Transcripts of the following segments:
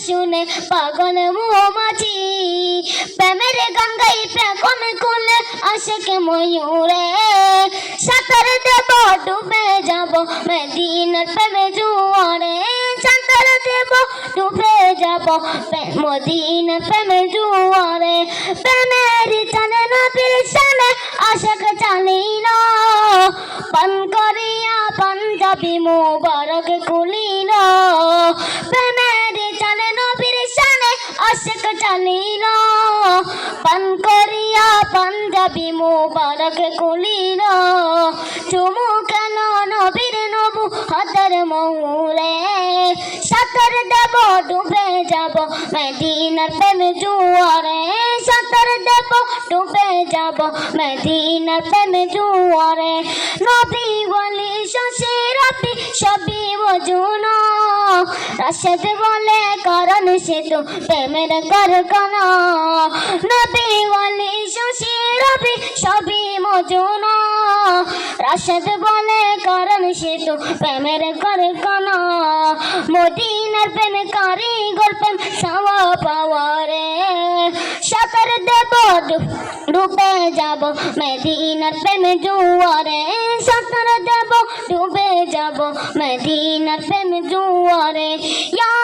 শুনে পাগল মৌমাছি। প্রেমের গঙ্গাই প্রেকন কুলে আশেকে ময়ূরে। সাঁতার দেব, ডুবে যাব মেদিনার প্রেমে জুয়ারে। সাঁতার দেব, ডুবে যাব মদিনার প্রেমে জুয়ারে। প্রেমের চালে নবীর শানে আশেক চালিল পান করিয়া পাঞ্জাবি মুবারক চালিল পান করিয়া পাঞ্জাবি মুবারক কুলিল। চুমু কেন নবীর নবু হাতের মৌলে সাঁতার দেব, ডুবে যাব মেদিনার প্রেমে জুয়ারে। সাঁতার দেব, ডুবে যাব মেদিনার প্রেমে জুয়ারে। নবী বলি, শশী সবই মজুন রাশেদ বলে কারণ সে তো প্রেমের কারখানা নবী বলি শশী রবি, সবই মজুন রাশেদ বলে কারণ সে তো প্রেমের কারখানা মদিনার প্রেমে কারিগর প্রেম সাওয়া পাওয়ারে। সাঁতার দেব ডুবে যাব মেদিনার প্রেমে জুয়ারে। সাঁতার দেব ডুবে যাব মেদিনার প্রেমে জুয়ারে। সোনাল্লাহ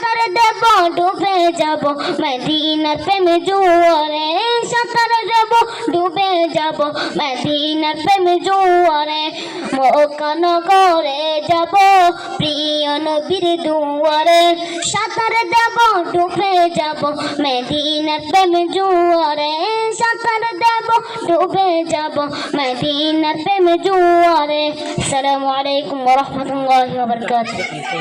সাঁতার দেব, ডুবে যাব। মদিনার প্রেমে জুয়ারে সাঁতার দেব, ডুবে যাব। মদিনার প্রেমে জুয়ারে মোকান করে যাব। প্রিয় নবীর দুয়ারে সাঁতার দেব, ডুবে যাব। মদিনার প্রেমে জুয়ারে সাঁতার দেব, ডুবে যাব। মদিনার প্রেমে জুয়ারে। আসসালামু আলাইকুম ওয়া রাহমাতুল্লাহি ওয়া বারাকাতুহু।